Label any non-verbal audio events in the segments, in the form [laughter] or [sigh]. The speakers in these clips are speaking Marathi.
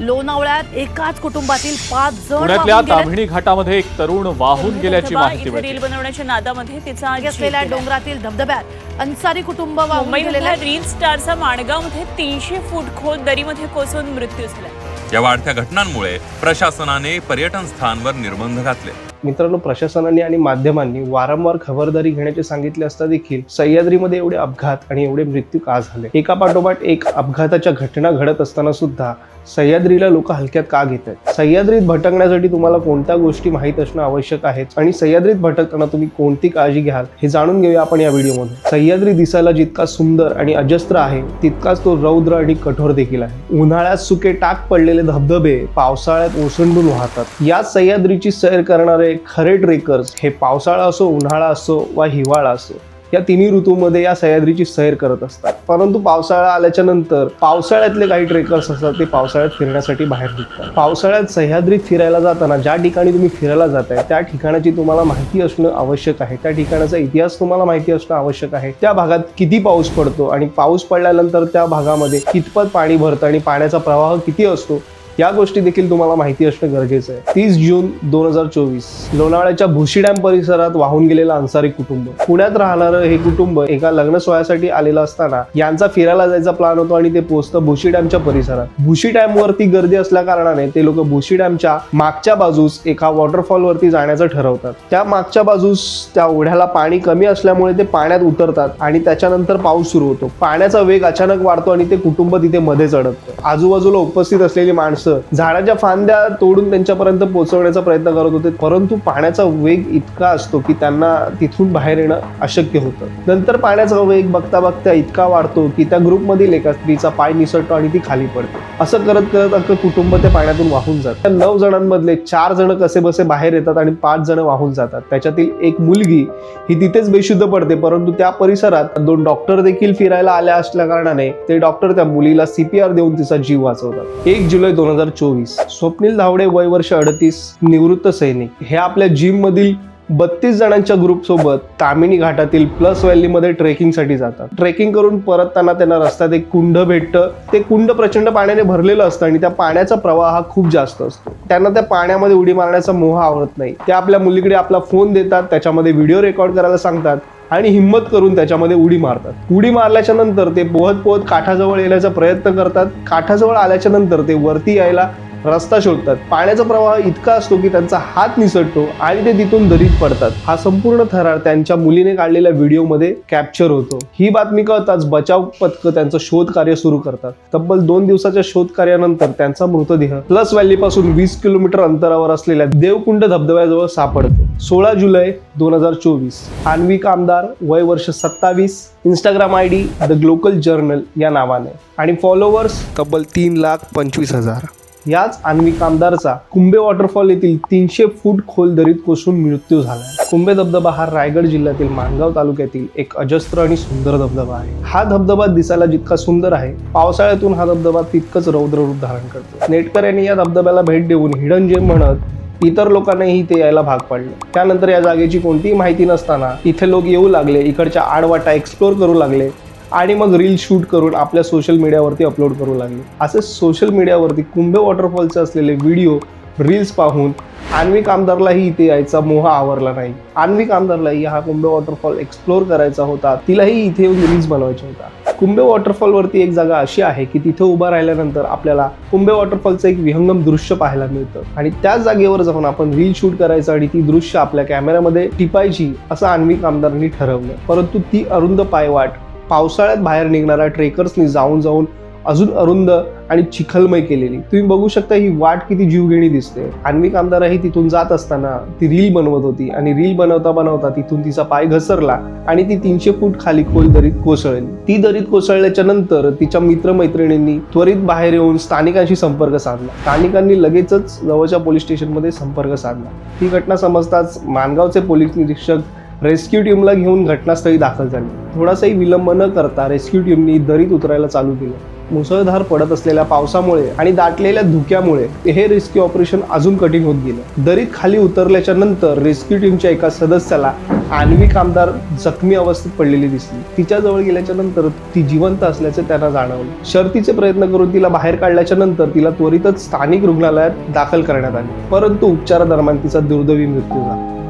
लोणावळ्यात एकाच कुटुंबातील पाच जण पुण्यातल्या. ताम्हिणी घाटामध्ये एक तरुण वाहून गेल्याची माहिती रील बनवण्याच्या नादामध्ये तिचा असलेल्या. डोंगरातील धबधब्यात अन्सारी कुटुंब आहे. रील स्टारचा माणगावमध्ये तीनशे फूट खोल दरीमध्ये कोसळून मृत्यू झाला या वाढत्या घटनांमुळे प्रशासनाने पर्यटन स्थानवर निर्बंध घातले मित्रांनो प्रशासनाने आणि माध्यमांनी वारंवार खबरदारी घेण्याचे सांगितले असता देखील सह्याद्रीमध्ये एवढे अपघात आणि एवढे मृत्यू का झाले एका पाठोपाठ एक अपघाताच्या घटना घडत असताना सुद्धा सह्याद्रीला लोक हलक्यात का घेत आहेत? सह्याद्रीत भटकण्यासाठी तुम्हाला कोणत्या गोष्टी माहीत असणं आवश्यक आहे आणि सह्याद्रीत भटकताना तुम्ही कोणती काळजी घ्याल? हे जाणून घेऊया आपण या व्हिडिओमध्ये सह्याद्री दिसायला जितका सुंदर आणि अजस्त्र आहे तितकाच तो रौद्र आणि कठोर देखील आहे. उन्हाळ्यात सुके टाक पडलेले धबधबे पावसाळ्यात ओसंडून वाहतात. या सह्याद्रीची सैर करणारे खरे ट्रेकर्स हे पावसाळा असो उन्हाळा असो वा हिवाळा असो या तिन्ही ऋतूमध्ये या सह्याद्रीची सैर करत असतात. परंतु पावसाळा आल्याच्यानंतर पावसाळ्यातले काही ट्रेकर्स असतात ते पावसाळ्यात फिरण्यासाठी बाहेर निघतात. पावसाळ्यात सह्याद्रीत फिरायला जाताना ज्या ठिकाणी तुम्ही फिरायला जाताय त्या ठिकाणाची तुम्हाला माहिती असणं आवश्यक आहे. त्या ठिकाणाचा इतिहास तुम्हाला माहिती असणं आवश्यक आहे. त्या भागात किती पाऊस पडतो आणि पाऊस पडल्यानंतर त्या भागामध्ये कितपत पाणी भरतं आणि पाण्याचा प्रवाह किती असतो या गोष्टी देखील तुम्हाला माहिती असणं गरजेचं आहे. तीस जून दोन हजार चोवीस लोणावळ्याच्या भुशी डॅम परिसरात वाहून गेलेलं अन्सारी कुटुंब. पुण्यात राहणारं हे कुटुंब एका लग्न सोहळ्यासाठी आलेलं असताना यांचा फिरायला जायचा प्लॅन होतो आणि ते पोहोचतं भुशी डॅमच्या परिसरात. भुशी डॅम वरती गर्दी असल्या कारणाने ते लोक भुशी डॅमच्या मागच्या बाजूस एका वॉटरफॉल वरती जाण्याचं ठरवतात. त्या मागच्या बाजूस त्या ओढ्याला पाणी कमी असल्यामुळे ते पाण्यात उतरतात आणि त्याच्यानंतर पाऊस सुरू होतो. पाण्याचा वेग अचानक वाढतो आणि ते कुटुंब तिथे मध्ये चढत आजूबाजूला उपस्थित असलेली माणसं झाडाच्या फांद्या तोडून त्यांच्यापर्यंत पोहोचवण्याचा प्रयत्न करत होते परंतु पाण्याचा वेग इतका असतो की त्यांना तिथून बाहेर येणं अशक्य होतं. नंतर पाण्याचा वेग बघता बघता इतका वाढतो की त्या ग्रुपमधील एका स्त्रीचा पाय निसटतो आणि ती खाली पडते. असं करत करत अख्खं कुटुंब त्या पाण्यातून वाहून जात. त्या नऊ जणांमधले चार जण कसे बसे बाहेर येतात आणि पाच जण वाहून जातात. त्याच्यातील एक मुलगी ही तिथेच बेशुद्ध पडते परंतु त्या परिसरात दोन डॉक्टर देखील फिरायला आल्या असल्या कारणाने ते डॉक्टर त्या मुलीला सीपीआर देऊन तिचा जीव वाचवतात. एक जुलै दोन हजार चोवीस. स्वप्नील धावडे वय वर्ष अडतीस निवृत्त सैनिक. हे आपल्या जिम मधील बत्तीस जणांच्या ग्रुप सोबत तामिनी घाटातील प्लस व्हॅलीमध्ये ट्रेकिंगसाठी जातात. ट्रेकिंग करून परतताना त्यांना रस्त्यात एक कुंड भेटतं. ते कुंड प्रचंड पाण्याने भरलेलं असतं आणि त्या पाण्याचा प्रवाह हा खूप जास्त असतो. त्यांना त्या पाण्यामध्ये उडी मारण्याचा मोह आवडत नाही. ते आपल्या मुलीकडे आपला फोन देतात त्याच्यामध्ये व्हिडिओ रेकॉर्ड करायला सांगतात. आणि हिंमत करून त्याच्यामध्ये उडी मारतात. उडी मारल्याच्या नंतर ते पोहत पोहत काठाजवळ येण्याचा प्रयत्न करतात. काठाजवळ आल्याच्यानंतर ते वरती यायला रस्ता शोधतात. पाण्याचा प्रवाह इतका असतो की त्यांचा हात निसटतो आणि ते तिथून दरीत पडतात. हा संपूर्ण थरार त्यांच्या मुलीने काढलेल्या व्हिडिओमध्ये कॅप्चर होतो. ही बातमी कळताच बचाव पथकं त्यांचं शोध कार्य सुरू करतात. तब्बल दोन दिवसाच्या शोध कार्यानंतर त्यांचा मृतदेह प्लस व्हॅली पासून वीस किलोमीटर अंतरावर असलेल्या देवकुंड धबधब्याजवळ सापडतो. सोळा जुलै दोन हजार चोवीस. आण्विक आमदार वय वर्ष सत्तावीस. Instagram I D the glocal journal या नावाने. आणि फॉलोवर्स तब्बल तीन लाख पंचवीस हजार. याच आण्विक आमदारचा कुंभे वॉटरफॉल येथील तीनशे फूट खोल दरीत कोसळून मृत्यू झाला. कुंभे धबधबा हा रायगड जिल्ह्यातील माणगाव तालुक्यातील एक अजस्त्र आणि सुंदर धबधबा आहे. हा धबधबा दिसायला जितका सुंदर आहे पावसाळ्यातून हा धबधबा तितकंच रौद्र रूप धारण करतो. नेटकऱ्यांनी या धबधब्याला भेट देऊन हिडन जेम म्हणत इतर लोकांनाही ते यायला भाग पाडलं. त्यानंतर या जागेची कोणतीही माहिती नसताना इथे लोक येऊ लागले इकडच्या आडवाटा एक्सप्लोर करू लागले. आणि मग रील शूट करून आपल्या सोशल मीडियावरती अपलोड करू लागले. असे सोशल मीडियावरती कुंभे वॉटरफॉलचे असलेले व्हिडिओ रील्स पाहून आण्विक आमदारलाही इथे यायचा मोह आवरला नाही. आण्विक आमदारलाही हा कुंभे वॉटरफॉल एक्सप्लोर करायचा होता तिलाही इथे येऊन रील्स बनवायच्या होता. कुंभे वॉटरफॉलवरती एक जागा अशी आहे की तिथे उभा राहिल्यानंतर आपल्याला कुंभे वॉटरफॉलचं एक विहंगम दृश्य पाहायला मिळतं. आणि त्याच जागेवर जाऊन आपण रील शूट करायचं आणि ती दृश्य आपल्या कॅमेऱ्यामध्ये टिपायची असं आण्विक आमदारांनी ठरवलं. परंतु ती अरुंद पायवाट पावसाळ्यात बाहेर निघणाऱ्या ट्रेकर्सनी जाऊन जाऊन अजून अरुंद आणि चिखलमय केलेली. तुम्ही बघू शकता ही वाट किती जीवघेणी दिसते. आण्विक आमदारही तिथून जात असताना ती रील बनवत होती आणि रील बनवता बनवता तिथून तिचा पाय घसरला आणि ती तीनशे फूट खाली खोल दरीत कोसळली. ती दरीत कोसळल्याच्या नंतर तिच्या मित्रमैत्रिणींनी त्वरित बाहेर येऊन स्थानिकांशी संपर्क साधला. स्थानिकांनी लगेचच जवळच्या पोलीस स्टेशनमध्ये संपर्क साधला. ही घटना समजताच मानगावचे पोलीस निरीक्षक रेस्क्यू टीमला घेऊन घटनास्थळी दाखल झाली. थोडासाही विलंब न करता रेस्क्यू टीमनी दरीत उतरायला चालू केलं. मुसळधार पडत असलेल्या पावसामुळे आणि दाटलेल्या धुक्यामुळे हे रेस्क्यू ऑपरेशन अजून कठीण होत गेलं. दरीत खाली उतरल्याच्या नंतर रेस्क्यू टीमच्या एका सदस्याला आण्विक आमदार जखमी अवस्थेत पडलेली दिसली. तिच्या जवळ गेल्याच्यानंतर ती जिवंत असल्याचे त्यांना जाणवले. शर्तीचे प्रयत्न करून तिला बाहेर काढल्याच्या नंतर तिला त्वरितच स्थानिक रुग्णालयात दाखल करण्यात आले. परंतु उपचारादरम्यान तिचा दुर्दैवी मृत्यू झाला.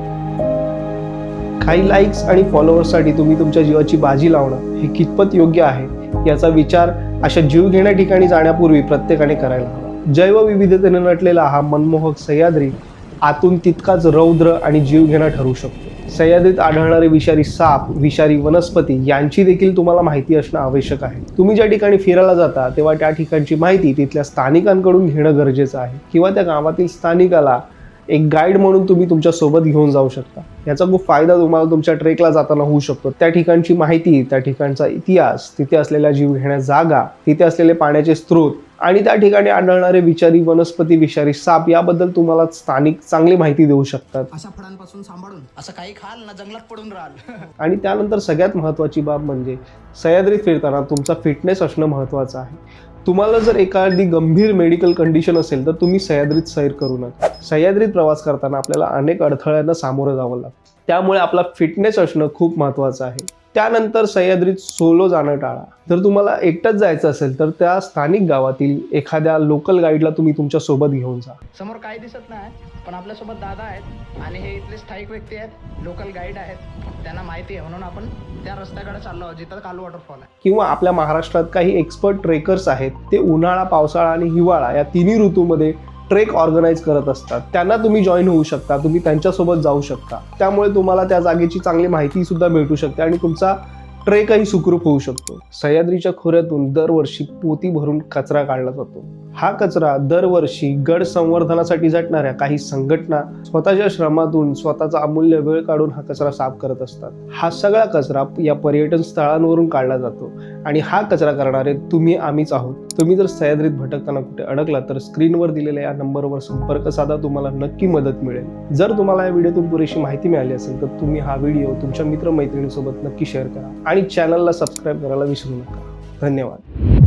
काही लाईक्स आणि फॉलोअर्ससाठी तुम्ही तुमच्या जीवाची बाजी लावणं हे कितपत योग्य आहे याचा विचार अशा जीवघेण्या ठिकाणी जाण्यापूर्वी प्रत्येकाने करायला हवा. जैवविविधतेने नटलेला हा मनमोहक सह्याद्री आतून तितकाच रौद्र आणि जीवघेणा ठरू शकतो. सह्याद्रीत आढळणारे विषारी साप विषारी वनस्पती यांची देखील तुम्हाला माहिती असणं आवश्यक आहे. तुम्ही ज्या ठिकाणी फिरायला जाता तेव्हा त्या ठिकाणची माहिती तिथल्या स्थानिकांकडून घेणं गरजेचं आहे. किंवा त्या गावातील स्थानिकाला एक गाईड म्हणून तुम्ही तुमच्यासोबत घेऊन जाऊ शकता. याचा खूप फायदा तुम्हाला तुमच्या ट्रेकला जाताना होऊ शकतो. त्या ठिकाणची माहिती त्या ठिकाणचा इतिहास तिथे असलेल्या जीवघेण्या जागा तिथे असलेले पाण्याचे स्रोत आणि त्या ठिकाणी आढळणारे विषारी वनस्पती विषारी साप याबद्दल तुम्हाला स्थानिक चांगली माहिती देऊ शकतात. अशा फळांपासून सांभाळून असं काही खाल ना जंगलात पडून राहाल. [laughs] आणि त्यानंतर सगळ्यात महत्त्वाची बाब म्हणजे सह्याद्रीत फिरताना तुमचा फिटनेस असणं महत्त्वाचं आहे. तुम्हाला जर एखादी गंभीर मेडिकल कंडिशन असेल तर तुम्ही सह्याद्रीत सैर करू नका. सह्याद्रीत प्रवास करताना आपल्याला अनेक अडथळ्यांना सामोरं जावं लागतं. त्यामुळे आपला फिटनेस असणं खूप महत्त्वाचं आहे. त्यानंतर सह्याद्रीत सोलो जाणं टाळा. जर तुम्हाला एकटंच जायचं असेल तर त्या स्थानिक गावातील एखाद्या लोकल गाईडला तुम्ही तुमच्यासोबत घेऊन जा. समोर काही दिसत नाही पण आपल्यासोबत दादा आहेत आणि हे इथले स्थायिक व्यक्ती आहेत लोकल गाईड आहेत. त्यांना माहिती आहे म्हणून आपण त्या रस्त्याकडे चाललो आहोत जिथं कालू वॉटरफॉल आहे. किंवा आपल्या महाराष्ट्रात काही एक्सपर्ट ट्रेकर्स आहेत ते उन्हाळा पावसाळा आणि हिवाळा या तिन्ही ऋतूमध्ये ट्रेक ऑर्गनाईज करत असतात. त्यांना तुम्ही जॉईन होऊ शकता तुम्ही त्यांच्यासोबत जाऊ शकता. त्यामुळे तुम्हाला त्या जागेची चांगली माहिती सुद्धा भेटू शकते आणि तुमचा ट्रेकही सुखरूप होऊ शकतो. सह्याद्रीच्या खोऱ्यातून दरवर्षी पोती भरून कचरा काढला जातो. हा कचरा दरवर्षी गड संवर्धनासाठी झटणाऱ्या काही संघटना स्वतःच्या श्रमातून स्वतःचा अमूल्य वेळ काढून हा कचरा साफ करत असतात. हा सगळा कचरा या पर्यटन स्थळांवरून काढला जातो आणि हा कचरा करणारे तुम्ही आम्हीच आहोत. तुम्ही जर सह्याद्रीत भटकताना कुठे अडकला तर स्क्रीनवर दिलेल्या या नंबरवर संपर्क साधा तुम्हाला नक्की मदत मिळेल. जर तुम्हाला या व्हिडिओतून पुरेशी माहिती मिळाली असेल तर तुम्ही हा व्हिडिओ तुमच्या मित्रमैत्रिणीसोबत नक्की शेअर करा आणि चॅनलला सबस्क्राईब करायला विसरू नका. धन्यवाद.